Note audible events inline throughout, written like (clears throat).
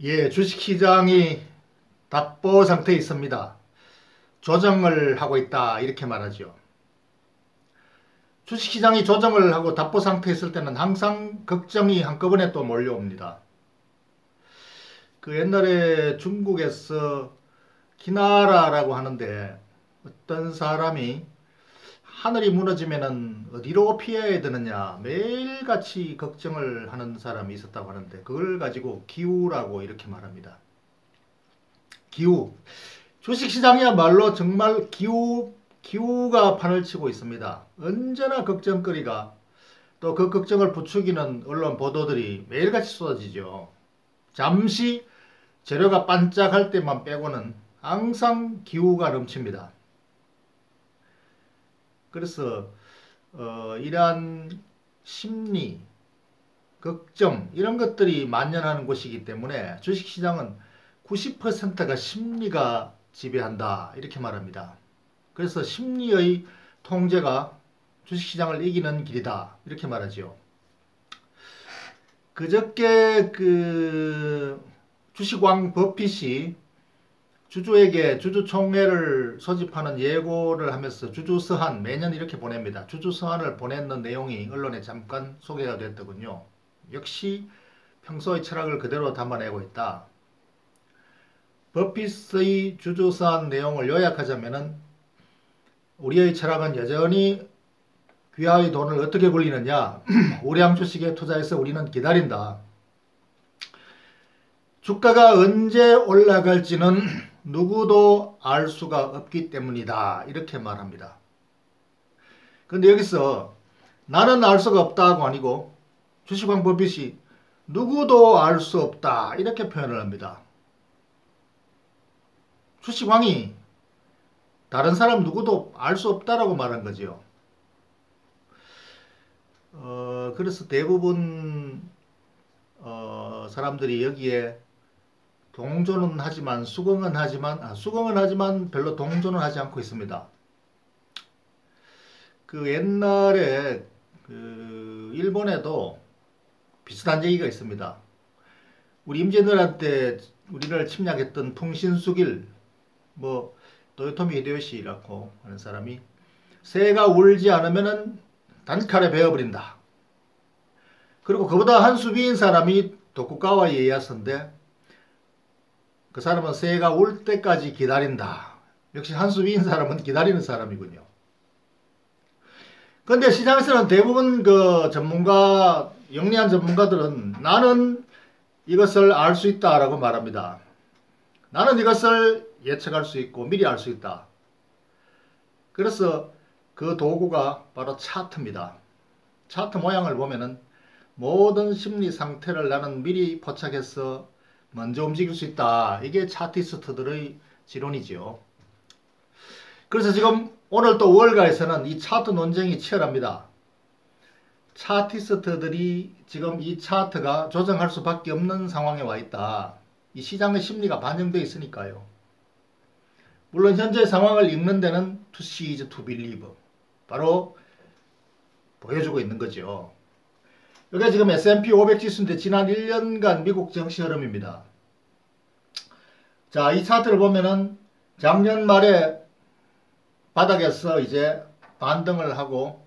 예, 주식시장이 답보 상태에 있습니다. 조정을 하고 있다 이렇게 말하죠. 주식시장이 조정을 하고 답보 상태에 있을 때는 항상 걱정이 한꺼번에 또 몰려옵니다. 그 옛날에 중국에서 기나라라고 하는데 어떤 사람이 하늘이 무너지면은 어디로 피해야 되느냐 매일같이 걱정을 하는 사람이 있었다고 하는데 그걸 가지고 기우라고 이렇게 말합니다. 기우. 주식시장이야말로 정말 기우, 기우가 판을 치고 있습니다. 언제나 걱정거리가 또 그 걱정을 부추기는 언론 보도들이 매일같이 쏟아지죠. 잠시 재료가 반짝할 때만 빼고는 항상 기우가 넘칩니다. 그래서 어, 이러한 심리, 걱정 이런 것들이 만연하는 곳이기 때문에 주식시장은 90%가 심리가 지배한다 이렇게 말합니다. 그래서 심리의 통제가 주식시장을 이기는 길이다 이렇게 말하죠. 그저께 그 주식왕 버핏이 주주에게 주주총회를 소집하는 예고를 하면서 주주서한 매년 이렇게 보냅니다. 주주서한을 보냈는 내용이 언론에 잠깐 소개가 됐더군요. 역시 평소의 철학을 그대로 담아내고 있다. 버핏의 주주서한 내용을 요약하자면 우리의 철학은 여전히 귀하의 돈을 어떻게 굴리느냐 (clears throat) 우량 주식에 투자해서 우리는 기다린다. 주가가 언제 올라갈지는 (clears throat) 누구도 알 수가 없기 때문이다. 이렇게 말합니다. 근데 여기서 나는 알 수가 없다고 아니고 주식왕 버핏이 누구도 알 수 없다. 이렇게 표현을 합니다. 주식왕이 다른 사람 누구도 알 수 없다라고 말한 거죠. 어, 그래서 대부분 어, 사람들이 여기에 동조는 하지만 수긍은 하지만 아, 수긍은 하지만 별로 동조는 하지 않고 있습니다. 그 옛날에 그 일본에도 비슷한 얘기가 있습니다. 우리 임진왜란 때 우리를 침략했던 풍신수길 뭐 도요토미 히데요시라고 하는 사람이 새가 울지 않으면은 단칼에 베어버린다. 그리고 그보다 한 수비인 사람이 도쿠가와 이에야스인데 그 사람은 새가 올 때까지 기다린다. 역시 한수비인 사람은 기다리는 사람이군요. 근데 시장에서는 대부분 그 전문가, 영리한 전문가들은 나는 이것을 알 수 있다라고 말합니다. 나는 이것을 예측할 수 있고 미리 알 수 있다. 그래서 그 도구가 바로 차트입니다. 차트 모양을 보면은 모든 심리 상태를 나는 미리 포착해서 먼저 움직일 수 있다. 이게 차티스트들의 지론이죠. 그래서 지금 오늘 또 월가에서는 이 차트 논쟁이 치열합니다. 차티스트들이 지금 이 차트가 조정할 수밖에 없는 상황에 와 있다. 이 시장의 심리가 반영되어 있으니까요. 물론 현재 상황을 읽는 데는 to believe. 바로 보여주고 있는 거죠. 여기가 지금 S&P 500 지수인데 지난 1년간 미국 증시 흐름입니다. 자, 이 차트를 보면은 작년 말에 바닥에서 이제 반등을 하고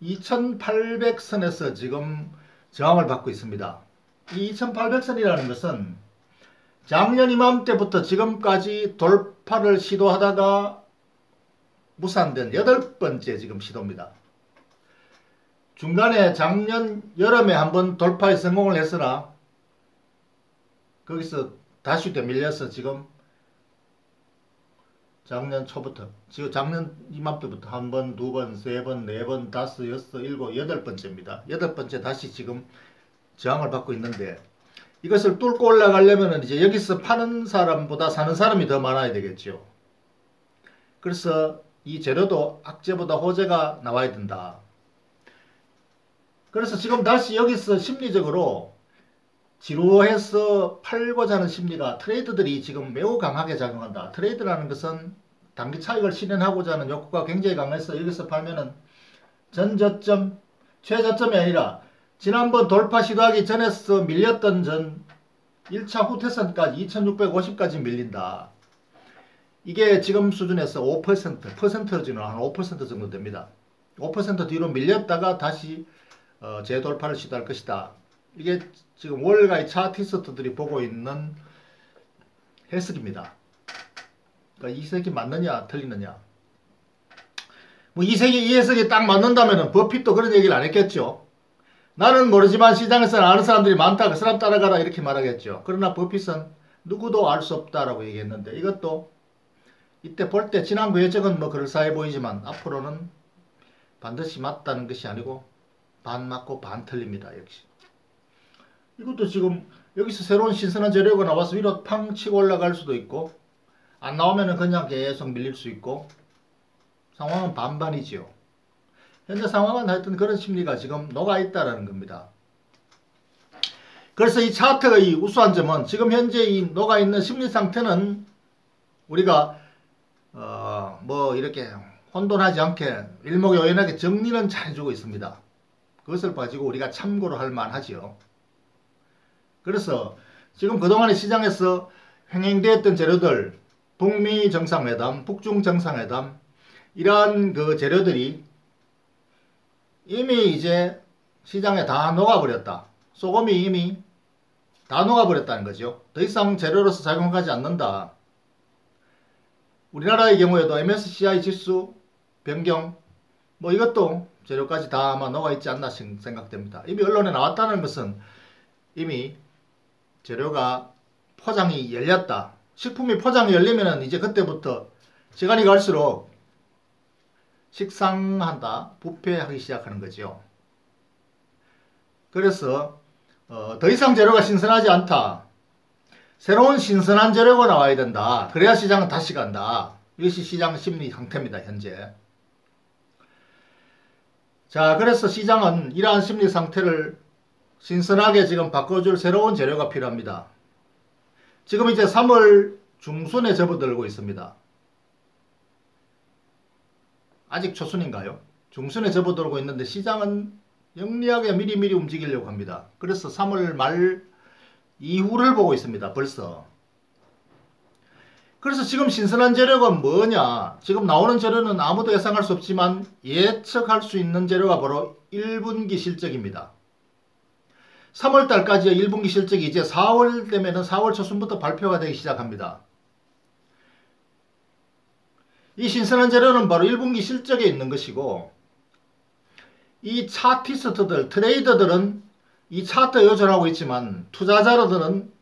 2800선에서 지금 저항을 받고 있습니다. 이 2800선이라는 것은 작년 이맘때부터 지금까지 돌파를 시도하다가 무산된 여덟 번째 지금 시도입니다. 중간에 작년 여름에 한번 돌파에 성공을 했으나 거기서 다시 되 밀려서 지금 작년 초부터 지금 작년 이맘때부터 한 번, 두 번, 세 번, 네 번, 다섯, 여섯, 일곱, 여덟 번째입니다. 여덟 번째 다시 지금 저항을 받고 있는데 이것을 뚫고 올라가려면 이제 여기서 파는 사람보다 사는 사람이 더 많아야 되겠죠. 그래서 이 재료도 악재보다 호재가 나와야 된다. 그래서 지금 다시 여기서 심리적으로 지루해서 팔고자 하는 심리가 트레이드들이 지금 매우 강하게 작용한다. 트레이드라는 것은 단기 차익을 실현하고자 하는 욕구가 굉장히 강해서 여기서 팔면은 전저점, 최저점이 아니라 지난번 돌파 시도하기 전에서 밀렸던 전 1차 후퇴선까지 2650까지 밀린다. 이게 지금 수준에서 5% 퍼센트지는 한5% 정도 됩니다. 5% 뒤로 밀렸다가 다시 어, 재돌파를 시도할 것이다. 이게 지금 월가의 차티스트들이 보고 있는 해석입니다. 그러니까 이 해석이 맞느냐 틀리느냐 뭐 이 해석이, 이 해석이 딱 맞는다면 버핏도 그런 얘기를 안 했겠죠. 나는 모르지만 시장에서는 아는 사람들이 많다. 그 사람 따라가라 이렇게 말하겠죠. 그러나 버핏은 누구도 알 수 없다라고 얘기했는데 이것도 이때 볼 때 지난 그 예적은 뭐 그럴싸해 보이지만 앞으로는 반드시 맞다는 것이 아니고 반 맞고 반 틀립니다. 역시. 이것도 지금 여기서 새로운 신선한 재료가 나와서 위로 팡 치고 올라갈 수도 있고 안 나오면은 그냥 계속 밀릴 수 있고 상황은 반반이지요. 현재 상황은 하여튼 그런 심리가 지금 녹아있다라는 겁니다. 그래서 이 차트의 우수한 점은 지금 현재 이 녹아있는 심리 상태는 우리가 어 뭐 이렇게 혼돈하지 않게 일목요연하게 정리는 잘해주고 있습니다. 그것을 가지고 우리가 참고로 할 만하지요. 그래서 지금 그동안의 시장에서 횡행되었던 재료들 북미 정상회담, 북중 정상회담 이러한 그 재료들이 이미 이제 시장에 다 녹아버렸다. 소금이 이미 다 녹아버렸다는 거죠. 더 이상 재료로서 작용하지 않는다. 우리나라의 경우에도 MSCI 지수 변경 뭐 이것도 재료까지 다 아마 녹아 있지 않나 생각됩니다. 이미 언론에 나왔다는 것은 이미 재료가 포장이 열렸다. 식품이 포장이 열리면 이제 그때부터 시간이 갈수록 식상한다, 부패하기 시작하는 거죠. 그래서 어, 더 이상 재료가 신선하지 않다. 새로운 신선한 재료가 나와야 된다. 그래야 시장은 다시 간다. 이것이 시장 심리 상태입니다. 현재. 자 그래서 시장은 이러한 심리 상태를 신선하게 지금 바꿔줄 새로운 재료가 필요합니다. 지금 이제 3월 중순에 접어들고 있습니다. 아직 초순인가요? 중순에 접어들고 있는데 시장은 영리하게 미리미리 움직이려고 합니다. 그래서 3월 말 이후를 보고 있습니다. 벌써. 그래서 지금 신선한 재료가 뭐냐? 지금 나오는 재료는 아무도 예상할 수 없지만 예측할 수 있는 재료가 바로 1분기 실적입니다. 3월 달까지의 1분기 실적이 이제 4월 되면은 4월 초순부터 발표가 되기 시작합니다. 이 신선한 재료는 바로 1분기 실적에 있는 것이고 이 차티스트들, 트레이더들은 이 차트에 요전하고 있지만 투자자들은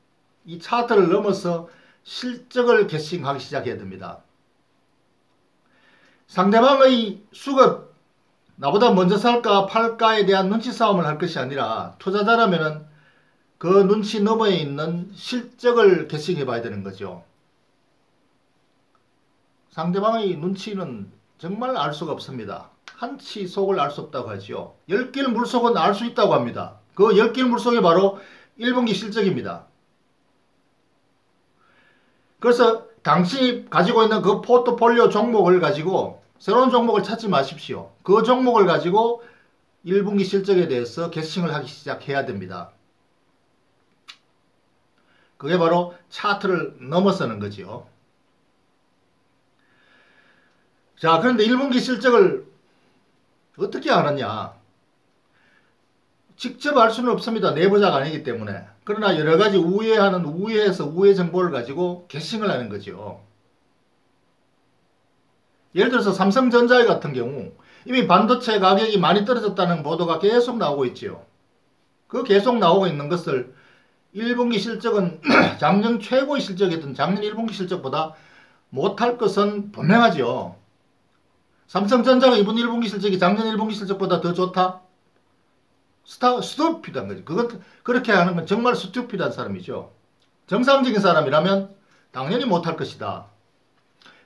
이 차트를 넘어서 실적을 개싱하기 시작해야 됩니다. 상대방의 수급 나보다 먼저 살까 팔까에 대한 눈치 싸움을 할 것이 아니라 투자자라면 그 눈치 너머에 있는 실적을 개싱해 봐야 되는 거죠. 상대방의 눈치는 정말 알 수가 없습니다. 한치 속을 알 수 없다고 하죠. 열길 물속은 알 수 있다고 합니다. 그 열길 물속이 바로 1분기 실적입니다. 그래서 당신이 가지고 있는 그 포트폴리오 종목을 가지고 새로운 종목을 찾지 마십시오. 그 종목을 가지고 1분기 실적에 대해서 개싱을 하기 시작해야 됩니다. 그게 바로 차트를 넘어서는 거죠. 자, 그런데 1분기 실적을 어떻게 알았냐? 직접 알 수는 없습니다. 내부자가 아니기 때문에. 그러나 여러 가지 우회하는 우회해서 우회 정보를 가지고 개싱을 하는 거죠. 예를 들어서 삼성전자 같은 경우 이미 반도체 가격이 많이 떨어졌다는 보도가 계속 나오고 있지요. 그 계속 나오고 있는 것을 1분기 실적은 (clears throat) 작년 최고의 실적이었던 작년 1분기 실적보다 못할 것은 분명하죠. 삼성전자가 이번 1분기 실적이 작년 1분기 실적보다 더 좋다? 스타, 스투피드한 거지. 그것, 그렇게 하는 건 정말 스투피드한 사람이죠. 정상적인 사람이라면 당연히 못할 것이다.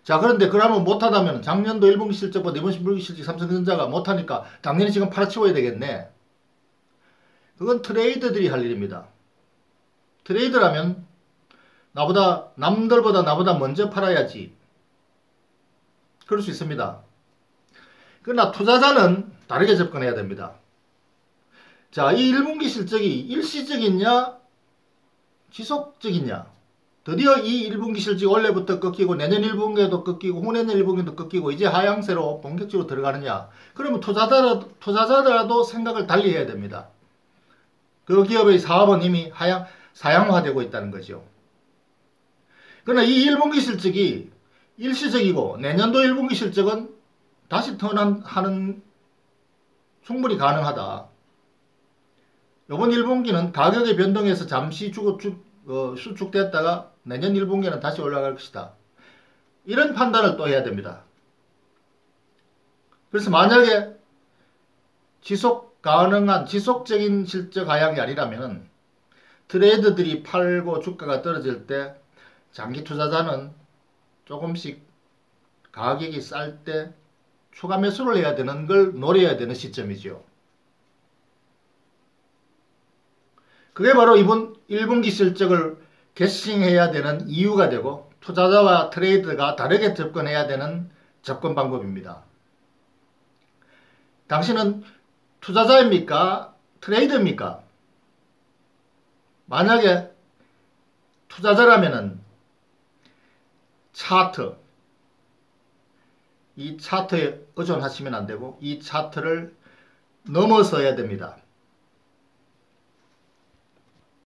자 그런데 그러면 못하다면 작년도 1분기 실적보다 이번 1분기 실적 삼성전자가 못하니까 당연히 지금 팔아치워야 되겠네. 그건 트레이더들이 할 일입니다. 트레이더라면 나보다 남들보다 나보다 먼저 팔아야지. 그럴 수 있습니다. 그러나 투자자는 다르게 접근해야 됩니다. 자, 이 1분기 실적이 일시적이냐, 지속적이냐. 드디어 이 1분기 실적 원래부터 꺾이고 내년 1분기에도 꺾이고 후내년 1분기에도 꺾이고 이제 하향세로 본격적으로 들어가느냐. 그러면 투자자라도, 투자자들도 생각을 달리 해야 됩니다. 그 기업의 사업은 이미 하향, 사양화되고 있다는 거죠. 그러나 이 1분기 실적이 일시적이고 내년도 1분기 실적은 다시 턴하는 충분히 가능하다. 이번 1분기는 가격의 변동에서 잠시 주고 쭉, 어, 수축됐다가 내년 1분기는 다시 올라갈 것이다. 이런 판단을 또 해야 됩니다. 그래서 만약에 지속 가능한 지속적인 실적 하향이 아니라면 트레이드들이 팔고 주가가 떨어질 때 장기 투자자는 조금씩 가격이 쌀 때 추가 매수를 해야 되는 걸 노려야 되는 시점이죠. 그게 바로 이번 1분기 실적을 개싱해야 되는 이유가 되고 투자자와 트레이드가 다르게 접근해야 되는 접근 방법입니다. 당신은 투자자입니까? 트레이드입니까? 만약에 투자자라면은 차트 이 차트에 의존하시면 안 되고 이 차트를 넘어서야 됩니다.